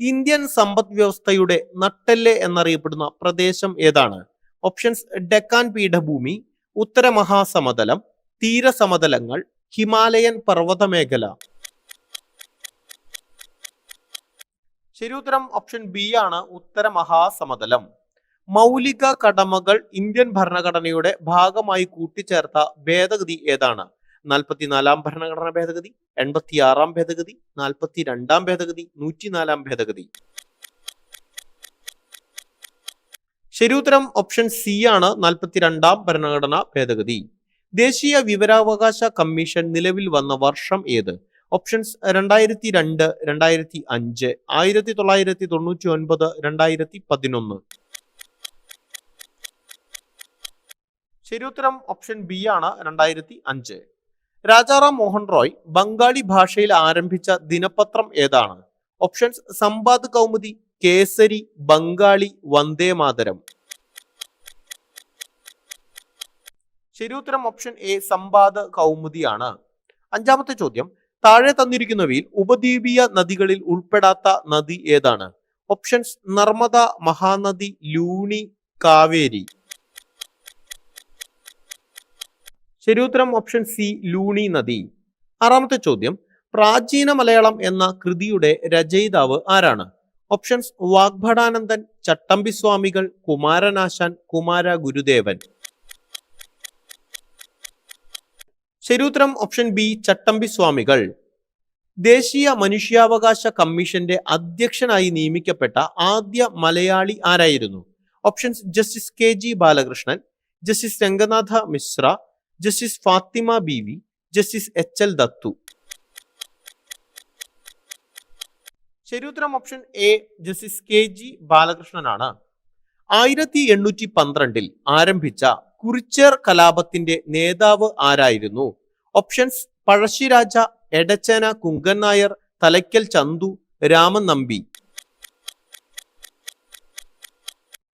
Indian സമ്പദ് വ്യവസ്ഥയുടെ നട്ടെല്ല് എന്നറിയപ്പെടുന്ന പ്രദേശം ഏതാണ്? ഓപ്ഷൻസ് ഡെക്കാൻ പീഠഭൂമി ഉത്തര മഹാസമതലം തീരസമതലങ്ങൾ ഹിമാലയൻ പർവത മേഖല ശരിയുത്തരം ഓപ്ഷൻ ബി ആണ് ഉത്തര മഹാസമതലം. മൗലിക കടമകൾ ഇന്ത്യൻ ഭരണഘടനയുടെ ഭാഗമായി കൂട്ടിച്ചേർത്ത ഭേദഗതി ഏതാണ്? നാൽപ്പത്തിനാലാം ഭരണഘടനാ ഭേദഗതി എൺപത്തിയാറാം ഭേദഗതി നാൽപ്പത്തി രണ്ടാം ഭേദഗതി നൂറ്റിനാലാം ഭേദഗതി. ശരിയുത്തരം ഓപ്ഷൻ സി ആണ് നാൽപ്പത്തിരണ്ടാം ഭരണഘടനാ ഭേദഗതി. ദേശീയ വിവരാവകാശ കമ്മീഷൻ നിലവിൽ വന്ന വർഷം ഏത്? ഓപ്ഷൻസ് രണ്ടായിരത്തി രണ്ട് രണ്ടായിരത്തി അഞ്ച് ആയിരത്തി തൊള്ളായിരത്തി തൊണ്ണൂറ്റി ഒൻപത് രണ്ടായിരത്തി പതിനൊന്ന് ശരിയുത്തരം ഓപ്ഷൻ ബി ആണ് രണ്ടായിരത്തി അഞ്ച് രാജാറാം മോഹൻ റോയ് ബംഗാളി ഭാഷയിൽ ആരംഭിച്ച ദിനപത്രം ഏതാണ്? ഓപ്ഷൻസ് സമ്പാദ് കൗമുദി കേസരി ബംഗാളി വന്ദേ മാതരം. ശരിയുത്തരം ഓപ്ഷൻ എ സമ്പാദ് കൗമുദിയാണ്. അഞ്ചാമത്തെ ചോദ്യം താഴെ തന്നിരിക്കുന്നവയിൽ ഉപദ്വീപീയ നദികളിൽ ഉൾപ്പെടാത്ത നദി ഏതാണ്? ഓപ്ഷൻസ് നർമ്മദ മഹാനദി ലൂണി കാവേരി. ശരി ഉത്തരം ഓപ്ഷൻ സി ലൂണി നദി. ആറാമത്തെ ചോദ്യം പ്രാചീന മലയാളം എന്ന കൃതിയുടെ രചയിതാവ് ആരാണ്? ഓപ്ഷൻസ് വാഗ്ഭടാനന്ദൻ ചട്ടമ്പി സ്വാമികൾ കുമാരനാശാൻ കുമാര ഗുരുദേവൻ ശരിയുത്തരം ഓപ്ഷൻ ബി ചട്ടമ്പി സ്വാമികൾ ദേശീയ മനുഷ്യാവകാശ കമ്മീഷന്റെ അധ്യക്ഷനായി നിയമിക്കപ്പെട്ട ആദ്യ മലയാളി ആരായിരുന്നു? Options justice K G Balakrishnan justice Ranganatha Mishra justice Fathima B V justice H L Dattu. ശരിയുത്തരം option A justice K G ബാലകൃഷ്ണനാണ്. ആയിരത്തി എണ്ണൂറ്റി പന്ത്രണ്ടിൽ ആരംഭിച്ച കുറിച്ചേർ കലാപത്തിന്റെ നേതാവ് ആരായിരുന്നു? ഓപ്ഷൻസ് പഴശ്ശിരാജ എടച്ചന കുങ്കൻ നായർ തലയ്ക്കൽ ചന്തു രാമൻ നമ്പി.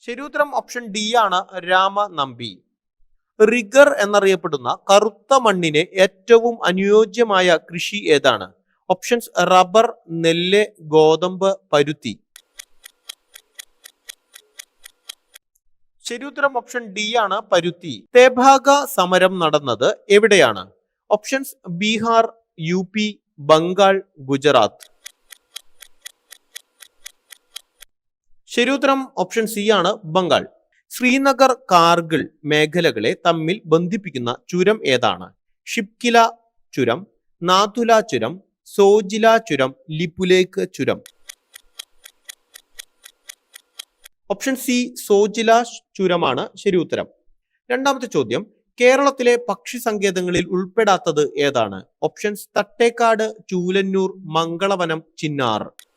ശരിയുത്തരം ഓപ്ഷൻ ഡി ആണ് രാമ നമ്പി. റിഗർ എന്നറിയപ്പെടുന്ന കറുത്ത മണ്ണിന് ഏറ്റവും അനുയോജ്യമായ കൃഷി ഏതാണ്? ഓപ്ഷൻസ് റബ്ബർ നെല്ല് ഗോതമ്പ് പരുത്തി. ശരിയുത്തരം ഓപ്ഷൻ ഡി ആണ് പരുത്തി. തേഭാഗ സമരം നടന്നത് എവിടെയാണ്? Options Bihar U Bengal Gujarat. ശരിയുത്തരം ഓപ്ഷൻ സി ആണ് ബംഗാൾ. ശ്രീനഗർ കാർഗിൾ മേഖലകളെ തമ്മിൽ ബന്ധിപ്പിക്കുന്ന ചുരം ഏതാണ്? ഷിപ്കില ചുരം നാതുല ചുരം സോജില ചുരം ലിപുലേക്ക് ചുരം. ഓപ്ഷൻ സി സോജില ചുരമാണ്. ശരി ഉത്തരം. രണ്ടാമത്തെ ചോദ്യം. കേരളത്തിലെ പക്ഷി സങ്കേതങ്ങളിൽ ഉൾപ്പെടാത്തത് ഏതാണ്? ഓപ്ഷൻസ് തട്ടേക്കാട് ചൂലന്നൂർ മംഗളവനം ചിന്നാർ.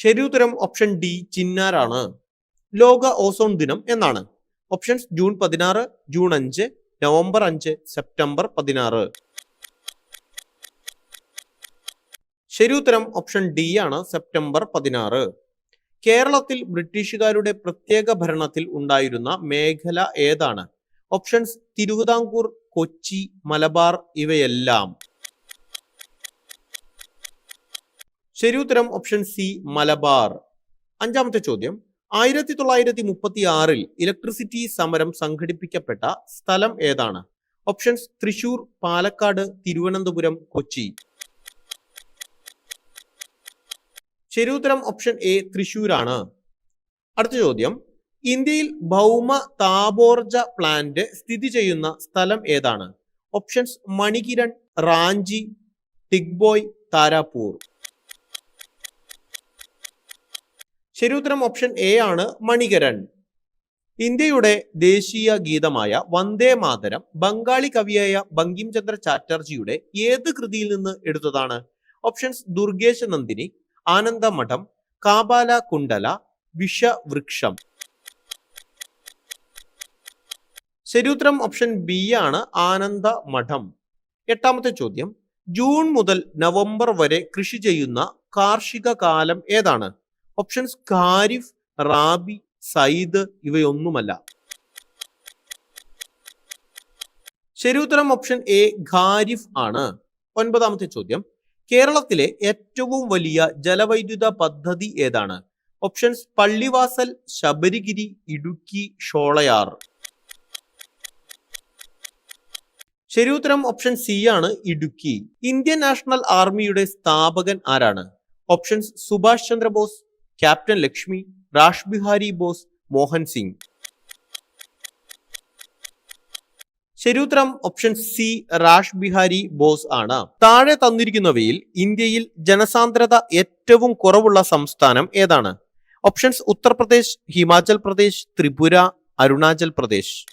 ശരി ഉത്തരം ഓപ്ഷൻ ഡി ചിന്നാറാണ് ലോക ഓസോൺ ദിനം എന്നാണ്. ഓപ്ഷൻസ് ജൂൺ പതിനാറ് ജൂൺ അഞ്ച് നവംബർ അഞ്ച് സെപ്റ്റംബർ പതിനാറ്. ശരിയുത്തരം ഓപ്ഷൻ ഡി ആണ് സെപ്റ്റംബർ പതിനാറ്. കേരളത്തിൽ ബ്രിട്ടീഷുകാരുടെ പ്രത്യേക ഭരണത്തിൽ ഉണ്ടായിരുന്ന മേഖല ഏതാണ്? ഓപ്ഷൻസ് തിരുവിതാംകൂർ കൊച്ചി മലബാർ ഇവയെല്ലാം. ശരി ഉത്തരം ഓപ്ഷൻ സി മലബാർ. അഞ്ചാമത്തെ ചോദ്യം. ആയിരത്തി തൊള്ളായിരത്തി മുപ്പത്തി ആറിൽ ഇലക്ട്രിസിറ്റി സമരം സംഘടിപ്പിക്കപ്പെട്ട സ്ഥലം ഏതാണ്? ഓപ്ഷൻസ് തൃശൂർ പാലക്കാട് തിരുവനന്തപുരം കൊച്ചി. ശരിയുത്തരം ഓപ്ഷൻ എ തൃശൂരാണ്. അടുത്ത ചോദ്യം. ഇന്ത്യയിൽ ഭൗമ താപോർജ പ്ലാന്റ് സ്ഥിതി ചെയ്യുന്ന സ്ഥലം ഏതാണ്? ഓപ്ഷൻസ് മണികിരൺ റാഞ്ചി ടിഗ്ബോയ് താരാപൂർ. ശരി ഉത്തരം ഓപ്ഷൻ എ ആണ് മണികരൺ ഇന്ത്യയുടെ ദേശീയ ഗീതമായ വന്ദേ മാതരം ബംഗാളി കവിയായ ബങ്കിം ചന്ദ്ര ചാറ്റർജിയുടെ ഏത് കൃതിയിൽ നിന്ന് എടുത്തതാണ്? ഓപ്ഷൻസ് ദുർഗേശ നന്ദിനി ആനന്ദമഠം കാബാല കുണ്ടല വിഷവൃക്ഷം. ശരിയുത്തരം ഓപ്ഷൻ ബി ആണ് ആനന്ദ മഠം എട്ടാമത്തെ ചോദ്യം ജൂൺ മുതൽ നവംബർ വരെ കൃഷി ചെയ്യുന്ന കാർഷിക കാലം ഏതാണ്? ഓപ്ഷൻസ് കാരിഫ് റാബി സയ്ദ് ഇവയൊന്നുമല്ല. ശരിയുത്തരം ഓപ്ഷൻ എ ഖാരിഫ് ആണ്. ഒൻപതാമത്തെ ചോദ്യം. കേരളത്തിലെ ഏറ്റവും വലിയ ജലവൈദ്യുത പദ്ധതി ഏതാണ്? ഓപ്ഷൻസ് പള്ളിവാസൽ ശബരിഗിരി ഇടുക്കി ഷോളയാർ. ശരിയുത്തരം ഓപ്ഷൻ സി ആണ് ഇടുക്കി. ഇന്ത്യൻ നാഷണൽ ആർമിയുടെ സ്ഥാപകൻ ആരാണ്? Options Subhash Chandra Bose captain Lakshmi Rash Behari Bose Mohan Singh. ശരിയുത്തരം ഓപ്ഷൻ സി റാഷ് ബിഹാരി ബോസ് ആണ്. താഴെ തന്നിരിക്കുന്നവയിൽ ഇന്ത്യയിൽ ജനസാന്ദ്രത ഏറ്റവും കുറവുള്ള സംസ്ഥാനം ഏതാണ്? ഓപ്ഷൻസ് ഉത്തർപ്രദേശ് ഹിമാചൽ പ്രദേശ് ത്രിപുര അരുണാചൽ പ്രദേശ്.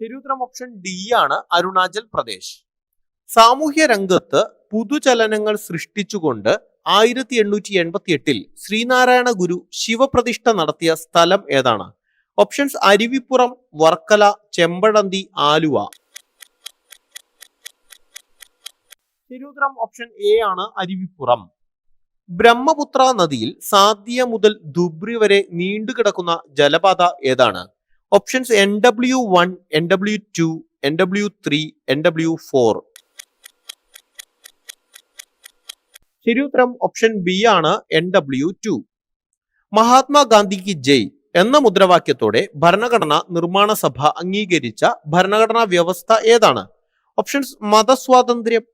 ശരിയുത്തരം ഓപ്ഷൻ ഡി ആണ് അരുണാചൽ പ്രദേശ്. സാമൂഹ്യ രംഗത്ത് പുതുചലനങ്ങൾ സൃഷ്ടിച്ചുകൊണ്ട് ആയിരത്തി എണ്ണൂറ്റി എൺപത്തി എട്ടിൽ ശ്രീനാരായണ ഗുരു ശിവപ്രതിഷ്ഠ നടത്തിയ സ്ഥലം ഏതാണ്? ഓപ്ഷൻസ് അരുവിപ്പുറം വർക്കല ചെമ്പഴന്തി ആലുവ. ശരിയുത്തരം ഓപ്ഷൻ എ ആണ് അരുവിപ്പുറം. ബ്രഹ്മപുത്ര നദിയിൽ സാധ്യ മുതൽ ദുബ്രി വരെ നീണ്ടുകിടക്കുന്ന ജലപാത ഏതാണ്? Options N W one N W two N W three N W four. ശരിയുത്തരം ഓപ്ഷൻ ബി ആണ് എൻ ഡബ്ല്യു ടു മഹാത്മാഗാന്ധിക്ക് ജയ് എന്ന മുദ്രാവാക്യത്തോടെ ഭരണഘടന നിർമ്മാണ സഭ അംഗീകരിച്ച ഭരണഘടനാ വ്യവസ്ഥ ഏതാണ്? ഓപ്ഷൻസ് മതസ്വാതന്ത്ര്യം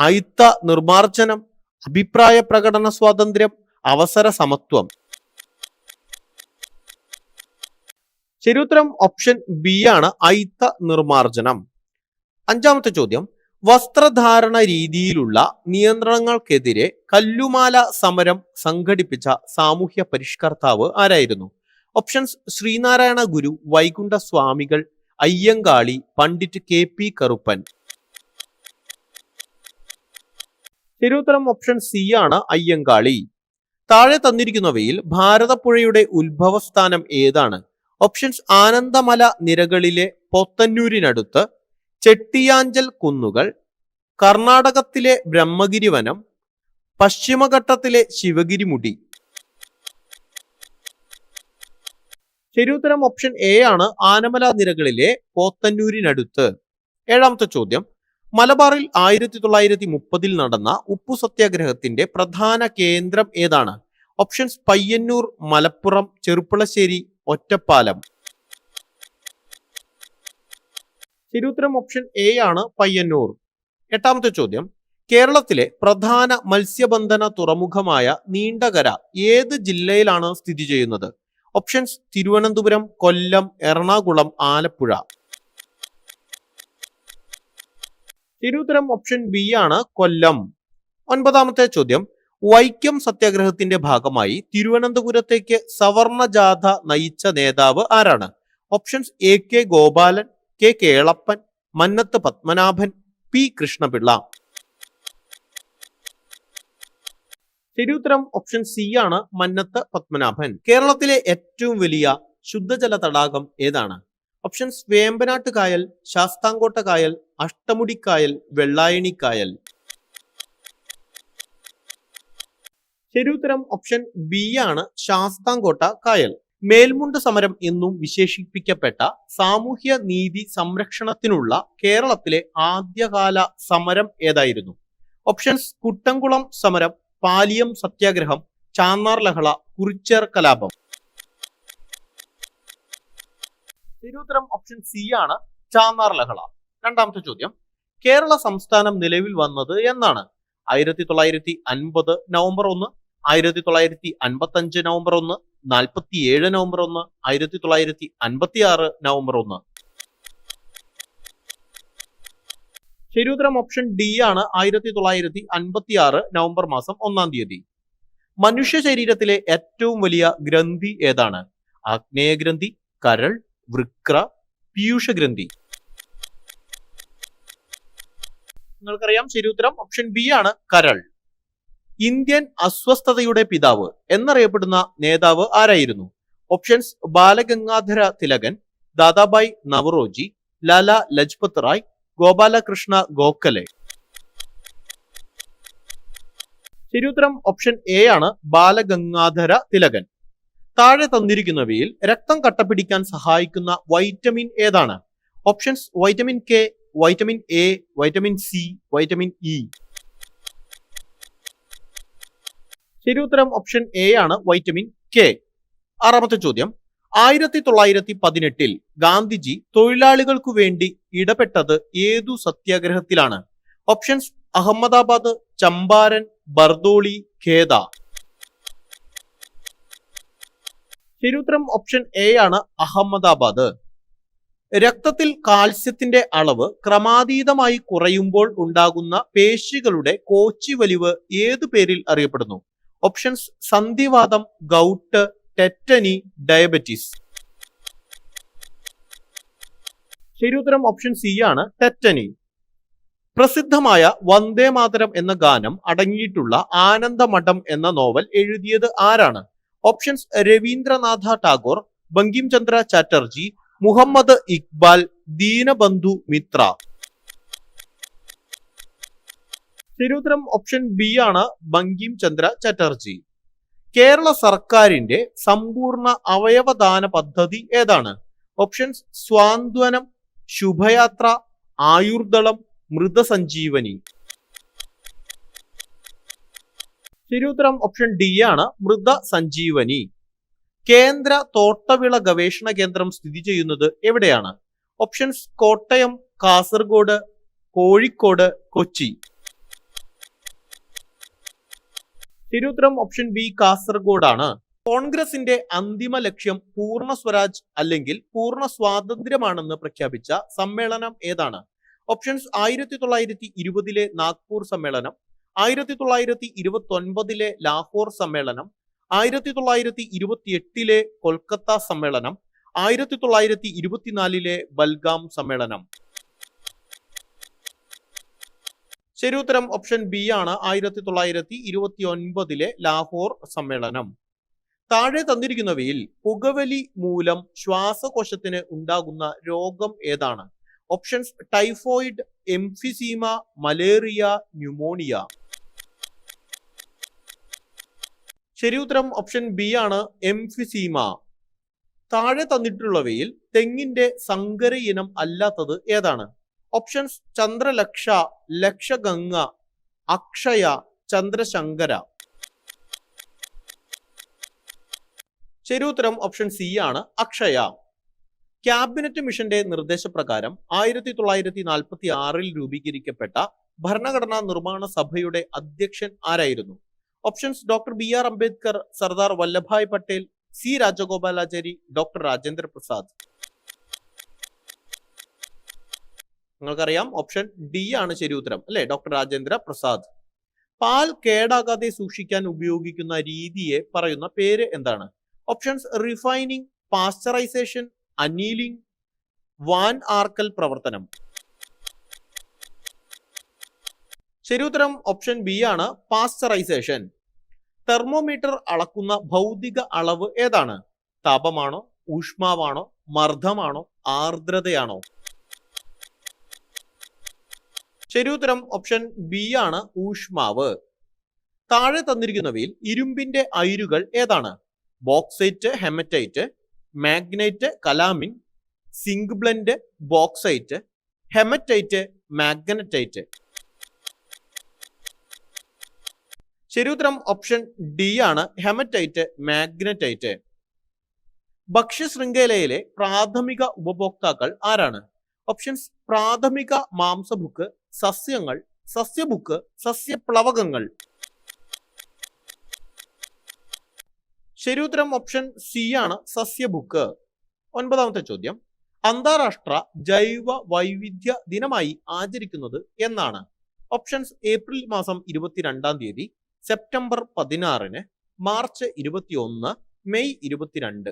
അയിത്ത നിർമാർജനം അഭിപ്രായ പ്രകടന സ്വാതന്ത്ര്യം അവസര സമത്വം. ശരിയുത്തരം ഓപ്ഷൻ ബി ആണ് അയിത്ത നിർമാർജനം അഞ്ചാമത്തെ ചോദ്യം വസ്ത്രധാരണ രീതിയിലുള്ള നിയന്ത്രണങ്ങൾക്കെതിരെ കല്ലുമാല സമരം സംഘടിപ്പിച്ച സാമൂഹ്യ പരിഷ്കർത്താവ് ആരായിരുന്നു? Options Sreenarayana Guru Vaikunda Swamikal Ayyankali Pandit K P Karuppan. ശരിയുത്തരം ഓപ്ഷൻ സി ആണ് അയ്യങ്കാളി. താഴെ തന്നിരിക്കുന്നവയിൽ ഭാരതപ്പുഴയുടെ ഉത്ഭവസ്ഥാനം ഏതാണ്? ഓപ്ഷൻസ് ആനന്ദമല നിരകളിലെ പോത്തന്നൂരിനടുത്ത് ചെട്ടിയാഞ്ചൽ കുന്നുകൾ കർണാടകത്തിലെ ബ്രഹ്മഗിരി വനം പശ്ചിമഘട്ടത്തിലെ ശിവഗിരിമുടി. ശരിയുത്തരം ഓപ്ഷൻ എ ആണ് ആനമല നിരകളിലെ പോത്തന്നൂരിനടുത്ത്. ഏഴാമത്തെ ചോദ്യം. മലബാറിൽ ആയിരത്തി തൊള്ളായിരത്തി മുപ്പതിൽ നടന്ന ഉപ്പു സത്യാഗ്രഹത്തിന്റെ പ്രധാന കേന്ദ്രം ഏതാണ്? ഓപ്ഷൻസ് പയ്യന്നൂർ മലപ്പുറം ചെറുപ്പുളശ്ശേരി ഒറ്റപ്പാലം. ശരിയുത്തരം ഓപ്ഷൻ എ ആണ് പയ്യന്നൂർ. എട്ടാമത്തെ ചോദ്യം. കേരളത്തിലെ പ്രധാന മത്സ്യബന്ധന തുറമുഖമായ നീണ്ടകര ഏത് ജില്ലയിലാണ് സ്ഥിതി ചെയ്യുന്നത്? ഓപ്ഷൻസ് തിരുവനന്തപുരം കൊല്ലം എറണാകുളം ആലപ്പുഴ. തിരുത്തരം ഓപ്ഷൻ ബി ആണ് കൊല്ലം. ഒൻപതാമത്തെ ചോദ്യം. വൈക്കം സത്യാഗ്രഹത്തിന്റെ ഭാഗമായി തിരുവനന്തപുരത്തേക്ക് സവർണ ജാഥ നയിച്ച നേതാവ് ആരാണ്? Options A K Gopalan K Kelappan Mannath Padmanabhan P Krishna Pillai. ശരിയുത്തരം ഓപ്ഷൻ സി ആണ് മന്നത്ത് പത്മനാഭൻ. കേരളത്തിലെ ഏറ്റവും വലിയ ശുദ്ധജല തടാകം ഏതാണ്? ഓപ്ഷൻസ് വേമ്പനാട്ട് കായൽ ശാസ്താംകോട്ട കായൽ അഷ്ടമുടിക്കായൽ വെള്ളായണിക്കായൽ. വെള്ളായണി കായൽ ശരിയുത്തരം ഓപ്ഷൻ ബി ആണ് ശാസ്താംകോട്ട കായൽ മേൽമുണ്ട് സമരം എന്നും വിശേഷിപ്പിക്കപ്പെട്ട സാമൂഹ്യ നീതി സംരക്ഷണത്തിനുള്ള കേരളത്തിലെ ആദ്യകാല സമരം ഏതായിരുന്നു? ഓപ്ഷൻസ് കുട്ടംകുളം സമരം പാലിയം സത്യാഗ്രഹം ചാന്നാർ ലഹള കുറിച്ചേർ കലാപം. ശരിയുത്തരം ഓപ്ഷൻ സി ആണ് ചാന്നാർ ലഹള. രണ്ടാമത്തെ ചോദ്യം. കേരള സംസ്ഥാനം നിലവിൽ വന്നത് എന്നാണ്. ആയിരത്തി തൊള്ളായിരത്തി അൻപത് നവംബർ ഒന്ന് ആയിരത്തി തൊള്ളായിരത്തി അൻപത്തി അഞ്ച് നവംബർ ഒന്ന് നാൽപ്പത്തി ഏഴ് നവംബർ ഒന്ന് ആയിരത്തി തൊള്ളായിരത്തി അൻപത്തി ആറ് നവംബർ ഒന്ന്. ശരിയുത്തരം ഓപ്ഷൻ ഡി ആണ് ആയിരത്തി തൊള്ളായിരത്തി അൻപത്തി ആറ് നവംബർ മാസം ഒന്നാം തീയതി. മനുഷ്യ ശരീരത്തിലെ ഏറ്റവും വലിയ ഗ്രന്ഥി ഏതാണ്? ആഗ്നേയഗ്രന്ഥി കരൾ വൃക്ര പീയൂഷഗ്രന്ഥി. നിങ്ങൾക്കറിയാം ശരിയുത്തരം ഓപ്ഷൻ ബി ആണ് കരൾ. ഇന്ത്യൻ അസ്വസ്ഥതയുടെ പിതാവ് എന്നറിയപ്പെടുന്ന നേതാവ് ആരായിരുന്നു? ഓപ്ഷൻസ് ബാലഗംഗാധര തിലകൻ ദാദാബായ് നവറോജി ലാല ലജ്പത് റായ് ഗോപാലകൃഷ്ണ ഗോഖലെ. ശരിയുത്തരം ഓപ്ഷൻ എ ആണ് ബാലഗംഗാധര തിലകൻ. താഴെ തന്നിരിക്കുന്നവയിൽ രക്തം കട്ടപിടിക്കാൻ സഹായിക്കുന്ന വൈറ്റമിൻ ഏതാണ്? Options vitamin K vitamin A vitamin C vitamin E ശരി ഉത്തരം ഓപ്ഷൻ എ ആണ് വൈറ്റമിൻ കെ ആറാമത്തെ ചോദ്യം. ആയിരത്തി തൊള്ളായിരത്തി പതിനെട്ടിൽ ഗാന്ധിജി തൊഴിലാളികൾക്കു വേണ്ടി ഇടപെട്ടത് ഏതു സത്യാഗ്രഹത്തിലാണ്? ഓപ്ഷൻസ് അഹമ്മദാബാദ് ചമ്പാരൻ ബർദോളി ഖേദ. ശരിയുത്തരം ഓപ്ഷൻ എ ആണ് അഹമ്മദാബാദ്. രക്തത്തിൽ കാൽസ്യത്തിന്റെ അളവ് ക്രമാതീതമായി കുറയുമ്പോൾ ഉണ്ടാകുന്ന പേശികളുടെ കോച്ചി വലിവ് ഏതു പേരിൽ അറിയപ്പെടുന്നു? ഓപ്ഷൻസ് സന്ധിവാദം ഗൗട്ട് ടെറ്റനി ഡയബറ്റീസ് ശരിയുത്തരം ഓപ്ഷൻ സി ആണ് ടെറ്റനി പ്രസിദ്ധമായ വന്ദേ മാതരം എന്ന ഗാനം അടങ്ങിയിട്ടുള്ള ആനന്ദമഠം എന്ന നോവൽ എഴുതിയത് ആരാണ്? ഓപ്ഷൻസ് രവീന്ദ്രനാഥ ടാഗോർ ബങ്കിം ചന്ദ്ര ചാറ്റർജി മുഹമ്മദ് ഇക്ബാൽ ദീനബന്ധു മിത്ര. ശരിയുത്തരം ഓപ്ഷൻ ബി ആണ് ബങ്കിം ചന്ദ്ര ചാറ്റർജി. കേരള സർക്കാരിന്റെ സമ്പൂർണ അവയവദാന പദ്ധതി ഏതാണ്? Options Santhwanam Subhayathra Ayurdalam Mritasanjeevani. Thiruvananthapuram option D ആണ് മൃത സഞ്ജീവനി കേന്ദ്ര തോട്ടവിള ഗവേഷണ കേന്ദ്രം സ്ഥിതി ചെയ്യുന്നത് എവിടെയാണ്? ഓപ്ഷൻസ് കോട്ടയം കാസർഗോഡ് കോഴിക്കോട് കൊച്ചി. ശരിയുത്തരം ഓപ്ഷൻ ബി കാസർഗോഡാണ്. കോൺഗ്രസിന്റെ അന്തിമ ലക്ഷ്യം പൂർണ സ്വരാജ് അല്ലെങ്കിൽ പൂർണ സ്വാതന്ത്ര്യമാണെന്ന് പ്രഖ്യാപിച്ച സമ്മേളനം ഏതാണ്? ഓപ്ഷൻസ് ആയിരത്തി തൊള്ളായിരത്തി ഇരുപതിലെ നാഗ്പൂർ സമ്മേളനം ആയിരത്തി തൊള്ളായിരത്തി ഇരുപത്തി ഒൻപതിലെ ലാഹോർ സമ്മേളനം ആയിരത്തി തൊള്ളായിരത്തി ഇരുപത്തി എട്ടിലെ കൊൽക്കത്ത സമ്മേളനം ആയിരത്തി തൊള്ളായിരത്തി ഇരുപത്തിനാലിലെ ബൽഗാം സമ്മേളനം. ശരി ഉത്തരം ഓപ്ഷൻ ബി ആണ് ആയിരത്തി തൊള്ളായിരത്തി ഇരുപത്തി ഒൻപതിലെ ലാഹോർ സമ്മേളനം. താഴെ തന്നിരിക്കുന്നവയിൽ പുകവലി മൂലം ശ്വാസകോശത്തിന് ഉണ്ടാകുന്ന രോഗം ഏതാണ്? Options typhoid emphysema malaria pneumonia ശരിയുത്തരം ഓപ്ഷൻ ബി ആണ് എംഫിസീമ താഴെ തന്നിട്ടുള്ളവയിൽ തെങ്ങിന്റെ സങ്കര ഇനം അല്ലാത്തത് ഏതാണ്? ഓപ്ഷൻസ് ചന്ദ്രലക്ഷ ലക്ഷഗംഗ അക്ഷയ ചന്ദ്രശങ്കര ശരിയുത്തരം ഓപ്ഷൻ സി ആണ് അക്ഷയ ക്യാബിനറ്റ് മിഷന്റെ നിർദ്ദേശപ്രകാരം ആയിരത്തി തൊള്ളായിരത്തി നാൽപ്പത്തി ആറിൽ രൂപീകരിക്കപ്പെട്ട ഭരണഘടനാ നിർമ്മാണ സഭയുടെ അധ്യക്ഷൻ ആരായിരുന്നു? Options doctor B R Ambedkar Sardar Vallabhbhai Patel C Rajagopalachari doctor Rajendra Prasad നിങ്ങൾക്കറിയാം ഓപ്ഷൻ ഡി ആണ് ശരി ഉത്തരം അല്ലെ? ഡോക്ടർ രാജേന്ദ്ര പ്രസാദ്. പാൽ കേടാകാതെ സൂക്ഷിക്കാൻ ഉപയോഗിക്കുന്ന രീതിയെ പറയുന്ന പേര് എന്താണ്? Options refining pasteurisation annealing van Arkel പ്രവർത്തനം. ശരി ഉത്തരം ഓപ്ഷൻ ബി ആണ് പാസ്ചറൈസേഷൻ തെർമോമീറ്റർ അളക്കുന്ന ഭൗതിക അളവ് ഏതാണ്? താപമാണോ ഊഷ്മാവാണോ മർദ്ദമാണോ ആർദ്രതയാണോ? ശരി ഉത്തരം ഓപ്ഷൻ ബി ആണ് ഊഷ്മാവ്. താഴെ തന്നിരിക്കുന്നവയിൽ ഇരുമ്പിന്റെ അയിരുകൾ ഏതാണ്? Bauxite haematite magnetite calamine zinc blende bauxite haematite magnetite ശരിയുത്തരം ഓപ്ഷൻ ഡി ആണ് ഹെമറ്റൈറ്റ് മാഗ്നറ്റൈറ്റ് ഭക്ഷ്യശൃംഖലയിലെ പ്രാഥമിക ഉപഭോക്താക്കൾ ആരാണ്? ഓപ്ഷൻസ് പ്രാഥമിക മാംസബുക്ക് സസ്യങ്ങൾ സസ്യബുക്ക് സസ്യപ്ലവകങ്ങൾ. ശരി ഉത്തരം ഓപ്ഷൻ സി ആണ് സസ്യബുക്ക്. ഒൻപതാമത്തെ ചോദ്യം. അന്താരാഷ്ട്ര ജൈവ വൈവിധ്യ ദിനമായി ആചരിക്കുന്നത് എന്നാണ്. ഓപ്ഷൻസ് ഏപ്രിൽ മാസം ഇരുപത്തിരണ്ടാം തീയതി സെപ്റ്റംബർ പതിനാറിന് മാർച്ച് ഇരുപത്തിയൊന്ന് മെയ് ഇരുപത്തിരണ്ട്.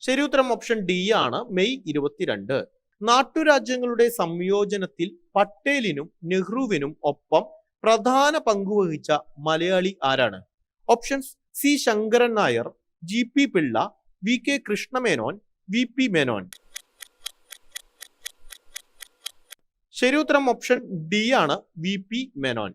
ശരിയുത്തരം ഓപ്ഷൻ ഡി ആണ് മെയ് ഇരുപത്തിരണ്ട്. നാട്ടുരാജ്യങ്ങളുടെ സംയോജനത്തിൽ പട്ടേലിനും നെഹ്റുവിനും ഒപ്പം പ്രധാന പങ്കുവഹിച്ച മലയാളി ആരാണ്? Options C Sankaran Nair G P Pillai V K Krishna Menon V P Menon. ശരി ഉത്തരം ഓപ്ഷൻ ഡി ആണ് വി പി മേനോൻ.